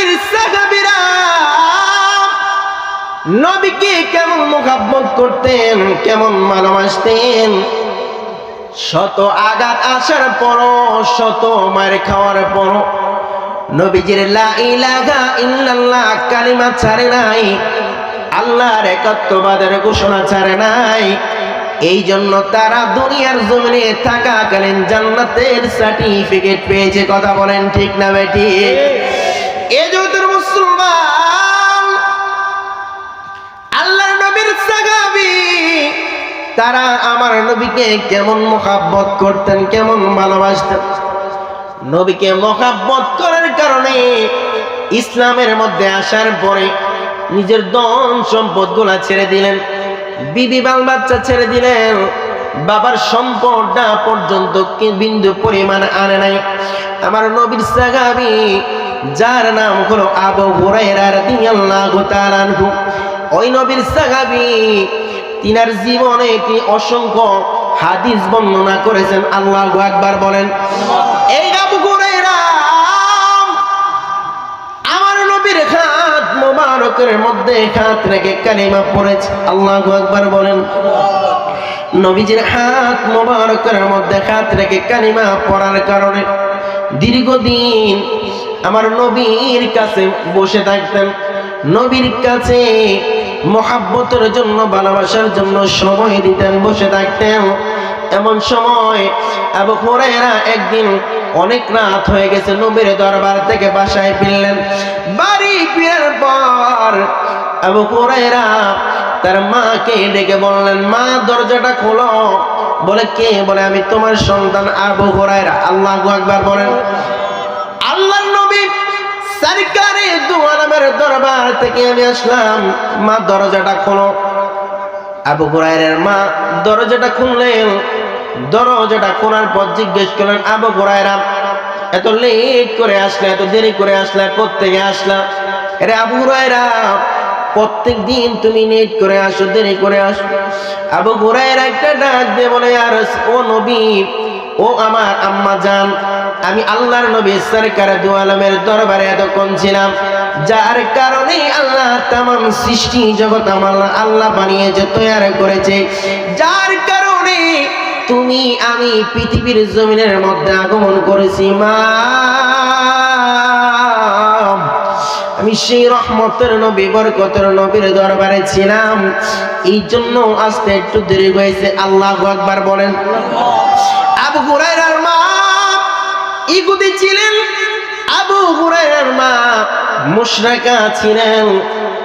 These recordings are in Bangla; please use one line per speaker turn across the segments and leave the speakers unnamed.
নবীর সাহাবীরা, নবীকে কেমন মোকাব্বত করতেন, কেমন ভালোবাসতেন? শত আঘাত আসার পরও, শত মার খাওয়ার পরও নবীজির কালিমা ছাড়ে নাই, আল্লাহর একত্ববাদের ঘোষণা ছাড়ে নাই। এই জন্য তারা দুনিয়ার জমিনে থাকাকালীন জান্নাতের সার্টিফিকেট পেয়েছে, কথা বলেন ঠিক না বেটি এ জগতের মুসলমান নবীর সাহাবী, তারা আমার নবীকে কেমন মোকাব্বত করতেন, কেমন ভালোবাসতেন? নবীকে মোকাব্বত করার কারণে ইসলামের মধ্যে আসার পরে নিজের ধন সম্পদ ছেড়ে দিলেন, বিবি বাল বাচ্চা ছেড়ে দিলেন, বাবার সম্পদটা পর্যন্ত বিন্দু পরিমাণ আনে নাই। আমার নবীর সাহাবী যার নাম হলো আবু হুরায়রা রাদিয়াল্লাহু তাআলা আনহু। ওই নবীর সাহাবী, তিনার জীবনে একটি অসংখ্য হাদিস বর্ণনা করেছেন। আল্লাহু আকবার বলেন, এই আবু হুরায়রা, আমার নবীর হাত মোবারকের মধ্যে হাত রেখে কালিমা পড়েছে। আল্লাহু আকবার বলেন, নবীজির হাত মোবারকের মধ্যে হাত রেখে কালিমা পড়ার কারণে দীর্ঘদিন আমার নবীর কাছে বসে থাকতেন। নবীর কাছে মহাব্বতের জন্য, ভালোবাসার জন্য সময় দিতেন, বসে থাকতেন। এমন সময় আবু হুরায়রা একদিন অনেক রাত হয়ে গেছে, নবীর দরবার থেকে বাসায় ফিরলেন। বাড়ি ফিরার পর আবু হুরায়রা তার মাকে ডেকে বললেন, মা, দরজাটা খোলো। বলে, কে? বলে, আমি তোমার সন্তান আবু হুরায়রা। আল্লাহু আকবার বলেন। আল্লাহর নবী সরকারে দু আলমের দরবার থেকে আমি আসলাম। মা, দরজাটা খোলো। আবু হুরায়রার মা, দরজাটা খুললেন। দরজাটা খোলার পর জিজ্ঞেস করলেন, আবু হুরায়রা, এত লেট করে আসলে, এত দেরি করে আসলে, কোত্থেকে আসলা? আরে আবু হুরায়রা, প্রত্যেক দিন তুমি নেট করে আসো, দেরি করে আসো। আবু হুরায়রা একটা ডাক দিয়ে বলে, আর ও নবী ও আমার আম্মা জান, আমি আল্লাহর নবী সরকার দু আলমের দরবারে এতক্ষণ ছিলাম, যার কারণে আল্লাহ তামাম সৃষ্টি জগৎ আমার আল্লাহ বানিয়েছে তৈরি করেছে। যার কারণে তুমি আমি পৃথিবীর জমিনের মধ্যে আগমন করেছি, মা। আমি সেই রহমতের নবী, বরকতের নবীর দরবারে ছিলাম। এই জন্য আসতে একটু দেরি হয়েছে, আল্লাহ একবার বলেন। আবু হুরায়রার মা ইগুদি ছিলেন। আবু হুরায়রার মা মুশরাকা ছিলেন।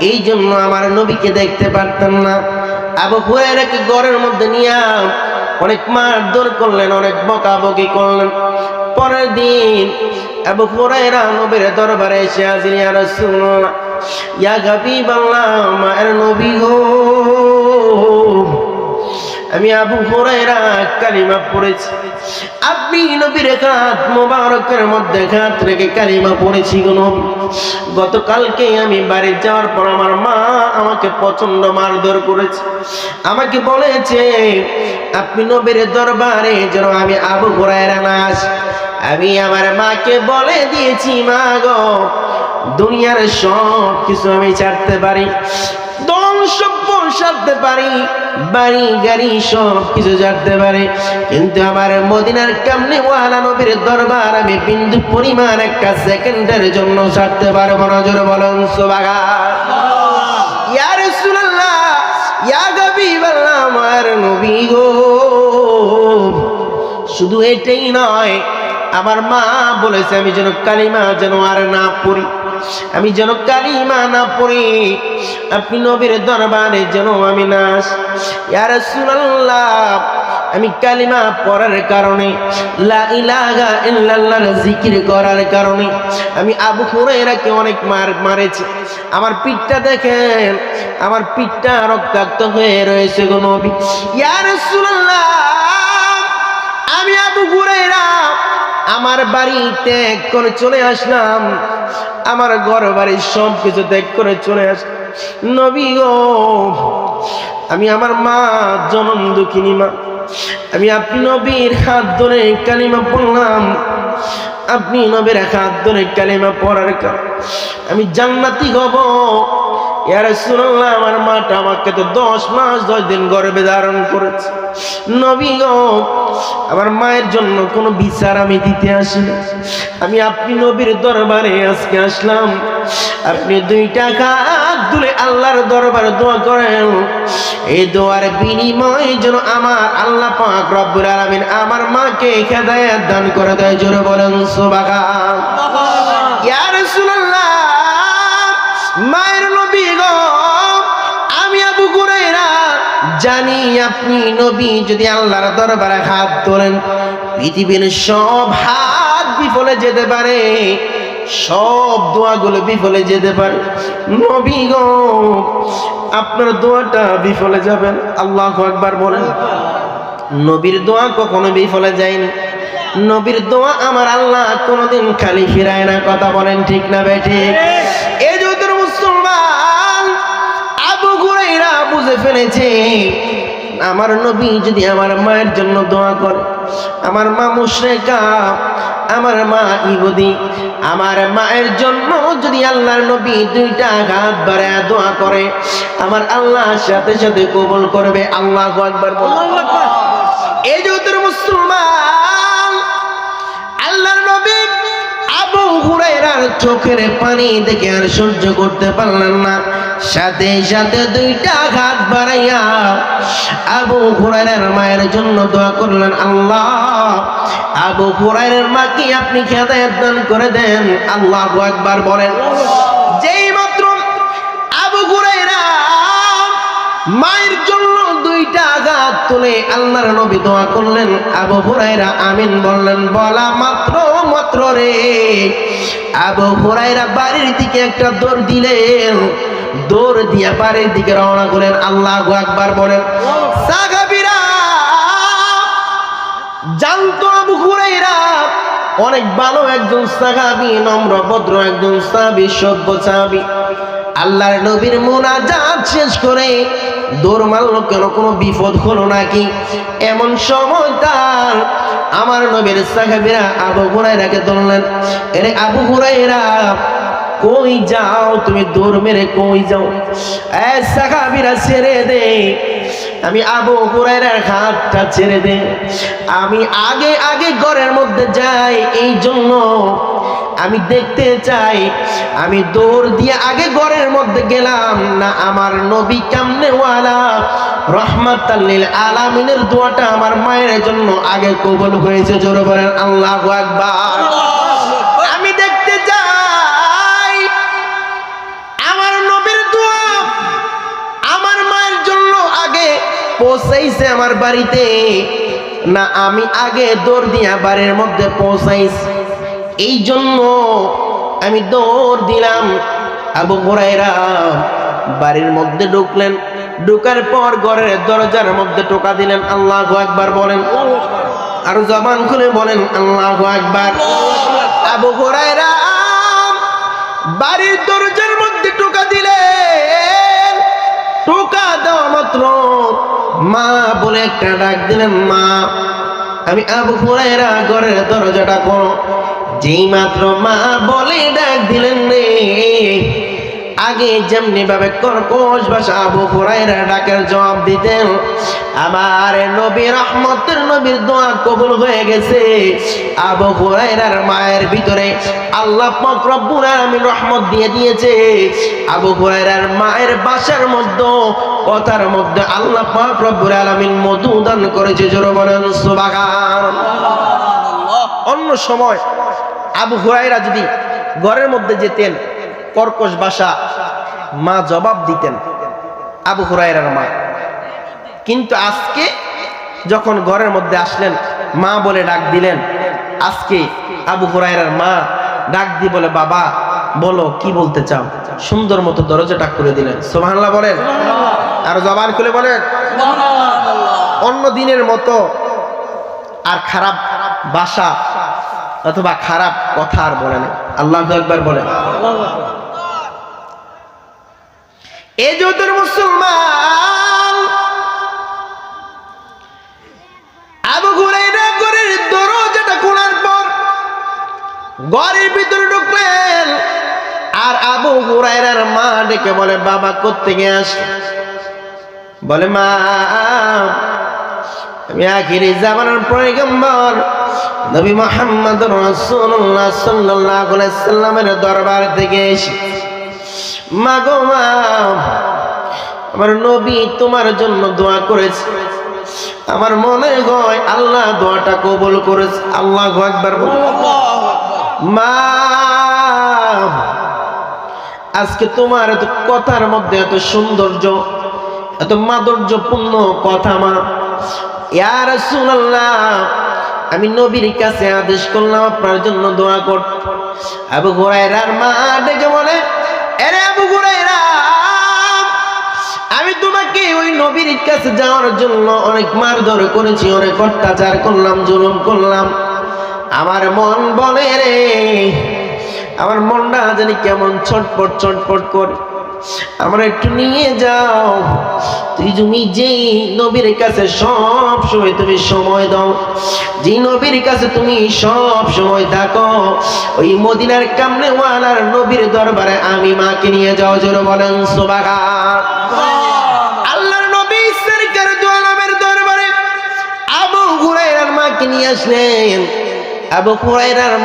এই জন্য আমার নবীকে দেখতে পারতেন না। আবু হুরায়রাকে ঘরের মধ্যে নিয়ে অনেক মারধর করলেন, অনেক বকাবকি করলেন। পরের দিন আবু হুরায়রা নবীর দরবারে এসে হাজির, ইয়া রাসূলুল্লাহ, ইয়া হাবিবাল্লাহ, মায়ের নবী গো। আমি আবু কালিমা পড়েছি। আপনি নবীর হাত মোবারকের মধ্যে হাত রেখে কালিমা পড়েছি গো নবী। গতকালকে আমি বাড়ি যাওয়ার পর আমার মা আমাকে প্রচণ্ড মারধর করেছে। আমাকে বলেছে, আপনি নবীর দরবারে যেন আমি আবু হুরায়রা না আসি। আমি আমার মাকে বলে দিয়েছি, মা গো, দুনিয়ার সব কিছু আমি ছাড়তে পারি। ছাড়তে পারি, বাড়ি, গাড়ি সব কিছু ছাড়তে পারি। কিন্তু আমার মদিনার কামনে ওয়ালা নবীর দরবার আমি বিন্দু পরিমাণ একটা সেকেন্ডের জন্য ছাড়তে পারব না, জোরে বলুন সোবাগা আমার নবী গো। শুধু এটাই নয়, আমার মা বলেছে আমি যেন কালিমা যেন আর না পড়ি। আমি যেন কালিমা না পড়ি। আপনি নবীর দরবারে যেন আমি না ইয়ার ইয়া রাসূলুল্লাহ, আমি কালিমা পড়ার কারণে, লা ইলাহা ইল্লাল্লাহর জিকির করার কারণে, আমি আবু হুরায়রাকে অনেক মার মারেছি। আমার পিঠটা দেখেন, আমার পিঠটা রক্তাক্ত হয়ে রয়েছে গো নবী। ইয়া রাসূলুল্লাহ, আমি আবু হুরায়রা আমার বাড়ি ত্যাগ করে চলে আসলাম। আমার ঘর বাড়ি সব কিছু ত্যাগ করে চলে আস, নবী গো, আমি আমার মা জনম দুঃখিনী মা। আমি আপনি নবীর হাত ধরে কালিমা পড়লাম। আপনি নবীর হাত ধরে কালিমা পড়ার কারণে আমি জান্নাতি হব। আমার মাটা আমাকে তো দশ মাস, দশ দিন গর্ভে ধারণ করেছে। নবী আমার মায়ের জন্য কোনো বিচার আমি দিতে আসিনি। আমি আপনি নবীর দরবারে আজকে আসলাম। আপনি দুই টাকা তুলে আল্লাহর দরবারে দোয়া করেন। এই দোয়ার বিনিময়ে যেন আমার আল্লাহ পাক রব্বুল আলামিন আমার মাকে হেদায়েত দান করে দেয়। জোরে বলেন সুবহান ইয়া রাসূলুল্লাহ, মায়ের জানি আপনি নবী, যদি আল্লাহর দরবারে হাত ধরেন পৃথিবীর সব হাত বিফলে যেতে পারে, সব দোয়াগুলো বিফলে যেতে পারে। নবী গো, আপনার দোয়াটা বিফলে যাবেন আল্লাহ একবার বলেন, নবীর দোয়া কখনো বিফলে যায়নি। নবীর দোয়া আমার আল্লাহ কোনোদিন খালি ফিরায় না, কথা বলেন ঠিক না বে ঠিক? বুঝে ফেলেছে। আমার নবী যদি আমার মায়ের জন্য দোয়া করে আমার মা মুশরেকা আমার মা ইহুদি আমার মায়ের জন্য যদি আল্লাহর নবী দুইটা হাত বাড়ায় দোয়া করে আমার আল্লাহ সাথে সাথে কবল করবে। আল্লাহ একবার এই যুদ্ধের আবু হুরাইরার চোখের পানি দেখে আর সহ্য করতে পারলেন না। সাথে সাথে দুইটা হাত বাড়াইয়া আবু হুরাইরার মায়ের জন্য দোয়া করলেন, আল্লাহ, আবু হুরাইরার মাকে আপনি খেদায়ত দান করে দেন? আল্লাহ একবার বলেন, যেই মাত্র আবু হুরাইরা মায়ের জন্য দুইটা আঘাত তুলে আল্লাহর নবী দোয়া করলেন, আবু হুরাইরা আমিন বললেন, বলা মাত্র মাত্র রে। আবু হুরাইরা বাড়ির দিকে একটা দৌড় দিলেন দৌড় দিয়া বাড়ির দিকে রওনা করেন আল্লাহ একবার বলেন, সাহাবীরা, জানতো আবু হুরাইরা অনেক ভালো একজন সাহাবি, নম্র, ভদ্র একজন সাহাবি, সভ্য সাহাবি। আল্লাহর নবীর মোনাজাত শেষ করে দৌড় মারলো কেন? কোনো বিপদ হলো নাকি? এমন সময় তার আমার নবীর সাহাবিরা আবু হুরাইরাকে ধরলেন, এরে আবু হুরাইরা কই যাও? তুমি দৌড় মেরে কই যাও? এ সাহাবিরা ছেড়ে দে, আমি আবু হুরাইরার হাতটা ছেড়ে দে। আমি আগে আগে ঘরের মধ্যে যাই এই জন্য আমি দেখতে চাই আমি দৌড় দিয়ে আগে ঘরের মধ্যে গেলাম। না আমার নবী কামনেওয়ালা? রহমাতাল্লিল আলামিনের দোয়াটা আমার মায়ের জন্য আগে কবল হয়েছে জোরে বলেন আল্লাহ আকবার। আমি দেখতে চাই আমার নবীর দোয়া আমার মায়ের জন্য আগে পৌঁছাইছে আমার বাড়িতে। না আমি আগে দৌড় দিয়া বাড়ির মধ্যে পৌঁছাইছি। এই জন্য আমি দৌড় দিলাম। আবু হুরাইরা বাড়ির মধ্যে ঢুকলেন। ঢুকার পর ঘরের দরজার মধ্যে টোকা দিলেন। আল্লাহ একবার বলেন, আর জবান খুলে বলেন, আল্লাহ একবার আবু হুরাইরা বাড়ির দরজার মধ্যে টোকা দিলেন। টোকা দেওয়া মাত্র মা বলে একটা ডাক দিলেন, মা, আমি আবু হুরাইরা ঘরের দরজাটা করো যেই মাত্র মা বলে ডাক দিলেন রে। আগে যেমনি ভাবে কর্কশ ভাষা আবু ডাকের জবাব দিতেন, আমার নবী রহমতের নবীর দোয়া কবুল হয়ে গেছে। আবু হুরাইরার মায়ের ভিতরে আল্লাহ পাক রব্বুল আলামিন রহমত দিয়ে দিয়েছে। আবু হুরাইরার মায়ের বাসার মধ্যে, কথার মধ্যে আল্লাহ পাক রব্বুল আলামিন মধু দান করেছে, জোরে বলেন সুবহান অন্য সময় আবু হুরাইরা যদি ঘরের মধ্যে যেতেন কর্কশ বাসা মা জবাব দিতেন আবু হুরাইরার মা। কিন্তু আজকে যখন ঘরের মধ্যে আসলেন মা বলে ডাক দিলেন আজকে আবু হুরাইরার মা ডাক দি বলে বাবা বলো কি বলতে চাও? সুন্দর মতো দরজাটা করে দিলেন। সোহানলা বলেন। আর জবান খুলে বলেন। অন্য দিনের মতো আর খারাপ বাসা অথবা খারাপ কথা আর বলে না। আল্লাহ একবার বলে। এ যুদ্ধের মুসলমান, আবু ঘুরাইরা গরের দরজাটা খোলার পর গরের ভিতরে ঢুকলেন আর আবু হুরাইরার মা ডেকে বলে, বাবা করতে গিয়ে আস বলে, মা, আমি আখিরি জামানোর পয়গম্বর নবী মোহাম্মদ সাল্লাল্লাহু আলাইহি সাল্লামের দরবার থেকে এসে মা গো মা, আমার নবী তোমার জন্য দোয়া করেছে। আমার মনে হয় আল্লাহ দোয়াটা কবুল করেছে। আল্লাহ একবার মা, আজকে তোমার এত কথার মধ্যে এত সৌন্দর্য, এত মাধুর্যপূর্ণ কথা মা ইয়া রাসূলুল্লাহ আমি নবীর কাছে আদেশ করলাম, আপনার জন্য দোয়া করতে আবু হুরায়রার মা ডেকে বলে, এরে আবু হুরায়রা, আমি তোমাকে ওই নবীর কাছে যাওয়ার জন্য অনেক মারধর করেছি, অনেক অত্যাচার করলাম, জুলুম করলাম। আমার মন বলে রে, আমার মনটা জানি কেমন ছটপট ছটপট করে। আমার একটু নিয়ে যাও। তুই তুমি যেই নবীর কাছে সব সময় তুমি সময় দাও। যে নবীর কাছে তুমি সব সময় থাকো ওই মদিনার কামনে ওয়ালার নবীর দরবারে আমি মাকে নিয়ে যাও জোর বলেন সোবাগা আল্লাহর নবী সরকার দোয়ালামের দরবারে আবু মাকে নিয়ে আসলেন। আবু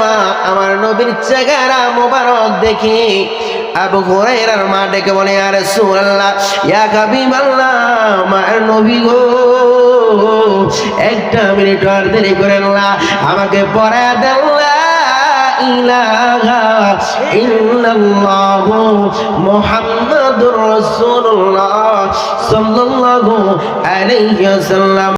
মা আমার নবীর চেহারা মোবারক দেখে আবু হুরায়রার মা ডেকে বলে আর রাসূলুল্লাহ, ইয়া হাবিবাল্লাহ আমার নবী গো, একটা মিনিট আর দেরি করেন না, আমাকে পড়া দেন ইলাহা ইল্লাল্লাহ সাল্লাল্লাহু আলাইহি ওয়াসাল্লাম।